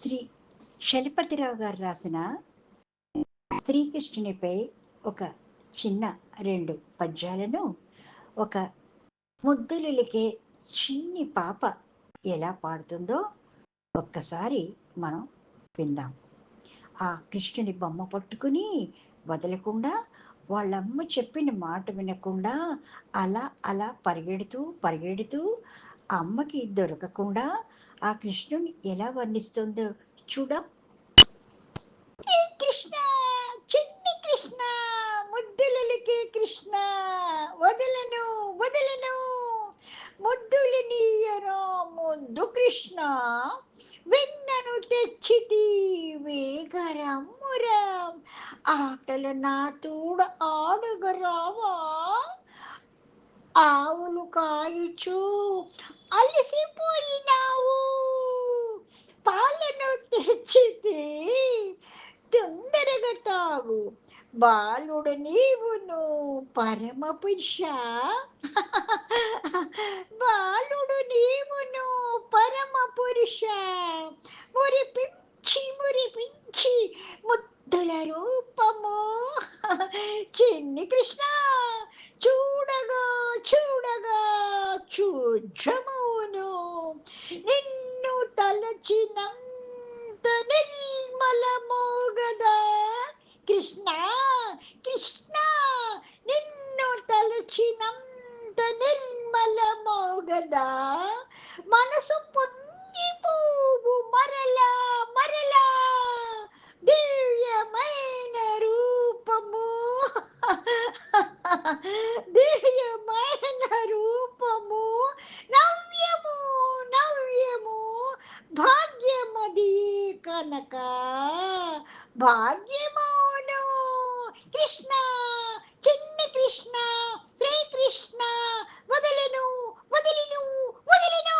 శ్రీ చలపతిరావు గారు రాసిన శ్రీకృష్ణునిపై ఒక చిన్న రెండు పద్యాలను ఒక ముద్దులికే చిన్ని పాప ఎలా పాడుతుందో ఒక్కసారి మనం విందాం. ఆ కృష్ణుని బొమ్మ పట్టుకుని వదలకుండా వాళ్ళమ్మ చెప్పిన మాట వినకుండా అలా అలా పరిగెడుతూ పరిగెడుతూ అమ్మకి దొరకకుండా ఆ కృష్ణుని ఎలా వర్ణిస్తుందో చూడ. కృష్ణ చిన్ని కృష్ణ ముద్దులకి కృష్ణ వదలను వదలను. ముద్దులు నీయరా ముద్దు కృష్ణ వెన్నను తెచ్చితి వేగరమ్మురా ఆటల నా తోడు ఆడుగరావా? ఆవులు కాయుచు అలసిపోయినావు. పాలను తెచ్చితే తొందరగా తాగు. బాలుడు నీవును పరమ పురుష. బాలుడు నీవును పరమ పురుష. మురిపించి మురిపించి ముద్దుల రూపము. చిన్ని కృష్ణ చూ చూడగా చూజమౌను నిన్ను తలచినంత నిర్మలము గదా కృష్ణ కృష్ణ నిన్ను తలచినంత నిర్మలము గదా మనసు భాగ్యమది కనక భాగ్యమోను కృష్ణ చిన్ని కృష్ణ శ్రీకృష్ణ వదలను వదిలిను వదిలిను